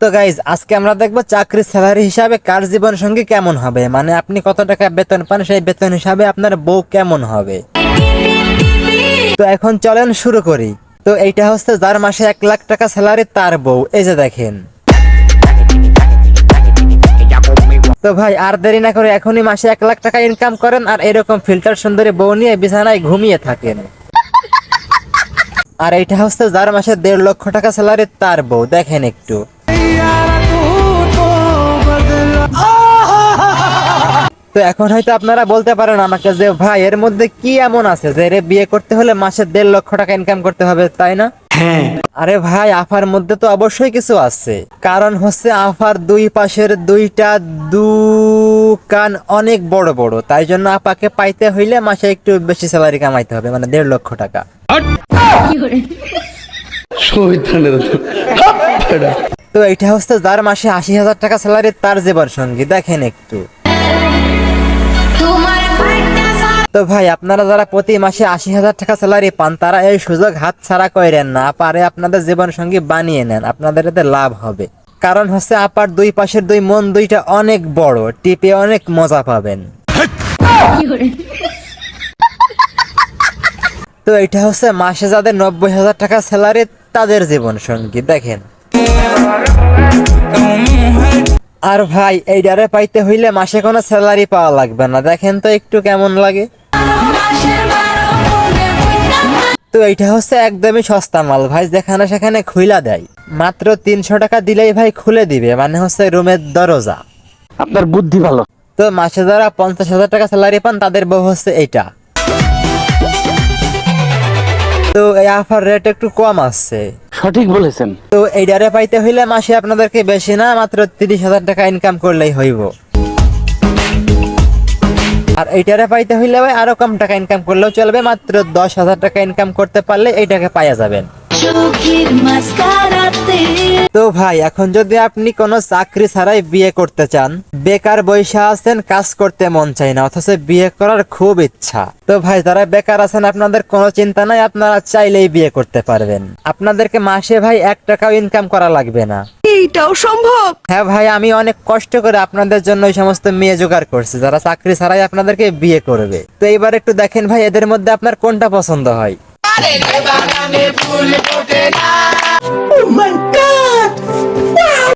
তো গাইজ আজকে আমরা দেখব চাকরির স্যালারি হিসাবে কার জীবন সঙ্গী কেমন হবে? মানে আপনি কত টাকা বেতন পান, সেই বেতন হিসাবে আপনার বউ কেমন হবে? তো এখন চলেন শুরু করি। তো এইটা হচ্ছে যার মাসে এক লাখ টাকা স্যালারি তার বউ। এই যে দেখেন। তো ভাই, আর দেরি না করে এখনই মাসে এক লাখ টাকা ইনকাম করেন আর এরকম ফিল্টার সুন্দরী বউ নিয়ে বিছানায় ঘুমিয়ে থাকেন। আর এইটা হচ্ছে যার মাসে দেড় লক্ষ টাকা স্যালারি তার বউ। দেখেন একটু। তো এখন হয়তো আপনারা বলতে পারেন আমাকে যে ভাই এর মধ্যে কি এমন আছে যে এর বিয়ে করতে হলে মাসে দেড় লক্ষ টাকা ইনকাম করতে হবে তাই না? আরে ভাই আফার মধ্যে তো অবশ্যই কিছু আছে। কারণ হচ্ছে আফার দুই পাশের দুইটা দু কান অনেক বড় বড় তাই জন্য আপাকে পাইতে হইলে মাসে একটু বেশি স্যালারি কামাইতে হবে মানে দেড় লক্ষ টাকা। তো এটা হচ্ছে যার মাসে আশি হাজার টাকা স্যালারি তার জীবন সঙ্গী। দেখেন একটু। তো ভাই আপনারা যারা প্রতি মাসে আশি হাজার টাকা স্যালারি পান তারা এই সুযোগ হাত ছাড়া করেন না। পারে আপনাদের জীবন সঙ্গী বানিয়ে নেন আপনাদের এতে লাভ হবে। কারণ হচ্ছে আপার দুই পাশের দুই মন দুইটা অনেক বড় টিপে অনেক মজা পাবেন। তো এটা হচ্ছে মাসে যাদের নব্বই হাজার টাকা স্যালারি তাদের জীবন সঙ্গী। দেখেন। আর ভাই এই ডারে পাইতে হইলে মাসে কোনো স্যালারি পাওয়া লাগবে না। দেখেন তো একটু কেমন লাগে। তো এইটা হচ্ছে একদমই সস্তা মাল। ভাই যেখানে সেখানে খুইলা দেয়। মাত্র তিনশো টাকা দিলেই ভাই খুলে দিবে মানে হচ্ছে রুমের দরজা। আপনার বুদ্ধি ভালো। তো মাসে যারা পঞ্চাশ হাজার টাকা স্যালারি পান তাদের বউ হচ্ছে এইটা। তো এই আফার রেট একটু কম আসছে। সঠিক বলেছেন। তো এই ডারে পাইতে হইলে মাসে আপনাদেরকে বেশি না, মাত্র তিরিশ হাজার টাকা ইনকাম করলেই হইব। আর এইটারে পাইতে হইলে ভাই আরও কম টাকা ইনকাম করলেও চলবে, মাত্র দশ হাজার টাকা ইনকাম করতে পারলে এইটাকে পাইয়া যাবেন। চোখের তো ভাই এখন যদি আপনি কোনো চাকরি ছাড়াই বিয়ে করতে চান বেকার বৈশা আছেন কাজ করতে মন চাই না অথচ বিয়ে করার খুব ইচ্ছা। তো ভাই যারা বেকার আছেন আপনাদের কোনো চিন্তা নাই আপনারা চাইলেই বিয়ে করতে পারবেন। আপনাদেরকে মাসে ভাই এক টাকাও ইনকাম করা লাগবে না। এইটাও সম্ভব? হ্যাঁ ভাই আমি অনেক কষ্ট করে আপনাদের জন্য ওই সমস্ত মেয়ে জোগাড় করছি যারা চাকরি ছাড়াই আপনাদেরকে বিয়ে করবে। তো এইবার একটু দেখেন ভাই এদের মধ্যে আপনার কোনটা পছন্দ হয়?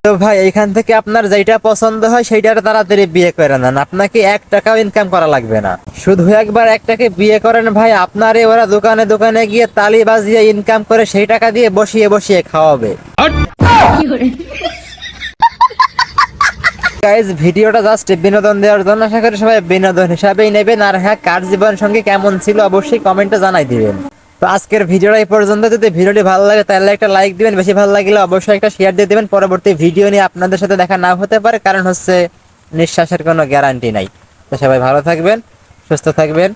তো ভাই এইখান থেকে আপনার যেটা পছন্দ হয় সেইটার তাড়াতাড়ি বিয়ে করে নেন। আপনাকে এক টাকাও ইনকাম করা লাগবে না। শুধু একবার একটাকে বিয়ে করেন ভাই আপনারে ওরা দোকানে দোকানে গিয়ে তালি বাজিয়ে ইনকাম করে সেই টাকা দিয়ে বসিয়ে বসিয়ে খাওয়াবে। গাইজ ভিডিওটা জাস্ট বিনোদন দেওয়ার জন্য আশা করি সবাই বিনোদন হিসাবেই নেবেন। আর হ্যাঁ কার জীবন সঙ্গে কেমন ছিল অবশ্যই কমেন্টে জানাই দিবেন। তো আজকের ভিডিওটা এই পর্যন্ত। যদি ভিডিওটি ভালো লাগে, তাহলে একটা লাইক দিবেন। বেশি ভালো লাগলে অবশ্যই একটা শেয়ার দিয়ে দেবেন। পরবর্তী ভিডিও নিয়ে আপনাদের সাথে দেখা না হতে পারে, কারণ হচ্ছে নিঃশ্বাসের কোনো গ্যারান্টি নাই। তো সবাই ভালো থাকবেন, সুস্থ থাকবেন।